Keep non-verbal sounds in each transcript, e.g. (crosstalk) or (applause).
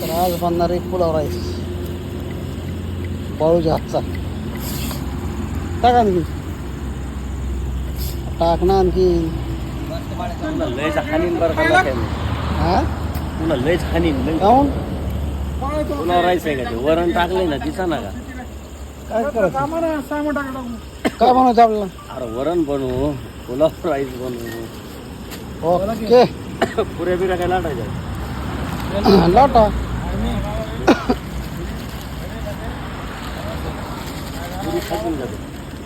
तर आज बनणार आहे पुलाव राईस. बाळूच्या हातचा टाक आणखी. टाक ना आणखी. तुला लयच हानीन बरं का काय हा? तुला लयच हानीन लय काऊन? तुला राहायचं आहे का ते? वरण टाकलंय ना दिसा ना का? काय करायचं? काय बनवायचं आपल्याला? अरे वरण बनवू पुलाव राईस बनवू. ओके. पुऱ्या बिऱ्या काय लाटायच्या? (coughs) लाटा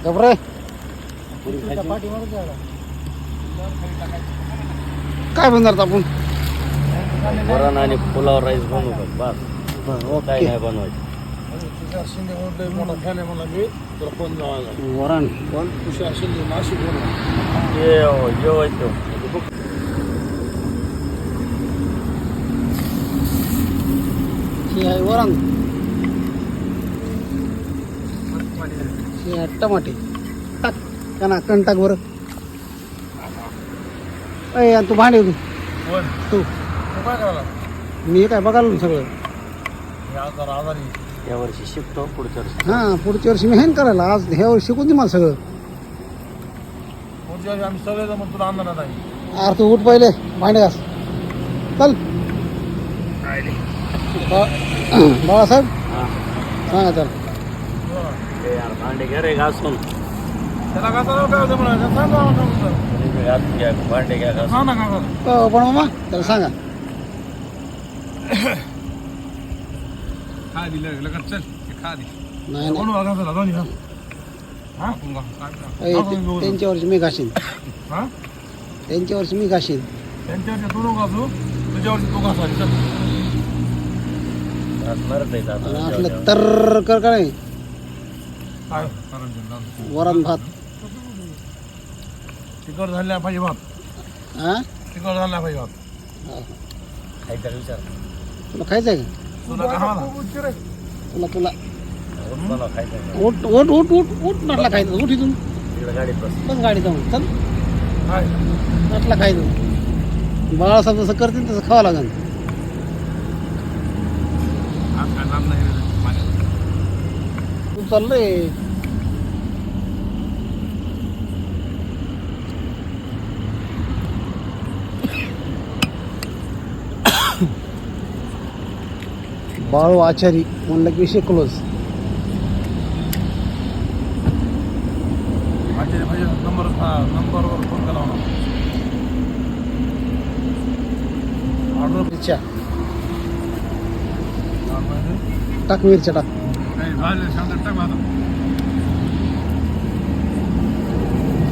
गबरे काय बनणार आपण? वरण आणि पुलाव राईस बनवू का? बस. काय नाही बनवायचं. वरण. ये जेवायचं. हे आहे वरण हे आहे टमाटे. टाक. का ना कण टाक बरं. अय आणि तू भांडे उभी. तू. मी काय बघाल ना सगळं? या वर्षी शिकतो पुढच्या वर्षी. हां पुढच्या वर्षी मी हेन करायला. आज ह्या वर्षी शिकून दे मला सगळं. आम्ही सगळे जमून तुला आणणार नाही अरे तू उठ पहिले. भांडे घास. चल. बाळासाहेब? हा. सांगा चल ते यार भांडे घ्या रे घासून. त्याला काय होतं म्हणा सांग. भांडे घासून घ्या भांडे घ्या घासून. सांग ना काका हो पण मामा त्याला सांगा. खा दिलं लगत चल हे खा दे. नाही नाही. कोण वागा चला दोन्ही खा हा? आपण खा. काय खा. अय, आपण ते- मी घासीन हा? त्यांच्या वर्षी मी घासीन त्यांच्यावरती तू नको घासू. तुझ्यावरती तू घासायची चल. आहे. आणि असलं तर कर का नाही. वरण भात. तिखट झाल्या पाहिजे भात. हा तिखट झाल्या पाहिजे भात. खायचा विचार. तुला खायचं आहे का? तुला तुला तुला. होत बनव खायचा का? उठ उठ उठ उठ उठ नटला खायचं. उठ इथून. तिकडे गाडीत बस. बस गाडी जाऊन. चल. काय? नटला खायचं. बाळासाहेब जसं करतील तसं खावं लागेल आज काय जात नाही रे पाण्यात. तू चाललंय. बाळू आचारी म्हणलं की विषय क्लोज आचार्य पाहिजे नंबर नंबरवर फोन करा म्हणा ऑर्डर टाक मिरच्या टाक.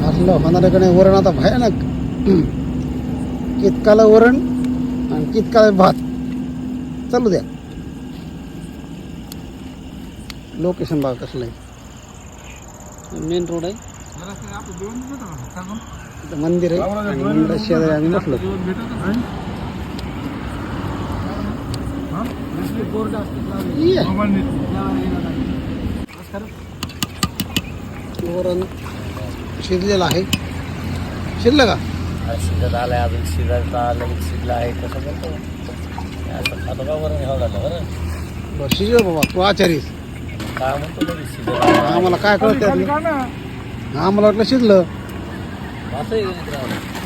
असलं होणाऱ्याकडे वरण आता भयानक. कितकाला वरण आणि कितकाला भात. चालू द्या. लोकेशन बघा कसलं आहे. मेन रोड आहे. मंदिर आहे. शेजारी आम्ही बसलो जेवण भेटतं का? हा? ये. मोबाईल नीट. वरण शिजलेलं आहे. शिजलं का? शिजत आलाय अजून शिजायचा लगेच शिजला आहे कसं करतो असं खातो का बरं घ्यावं लागलं बरं? बरं शिजलं बाबा तू आचारीस काय म्हणतो लगेच शिजत आलाय. आम्हाला काय कळत. आम्हाला वाटलं शिजलं. असं आहे?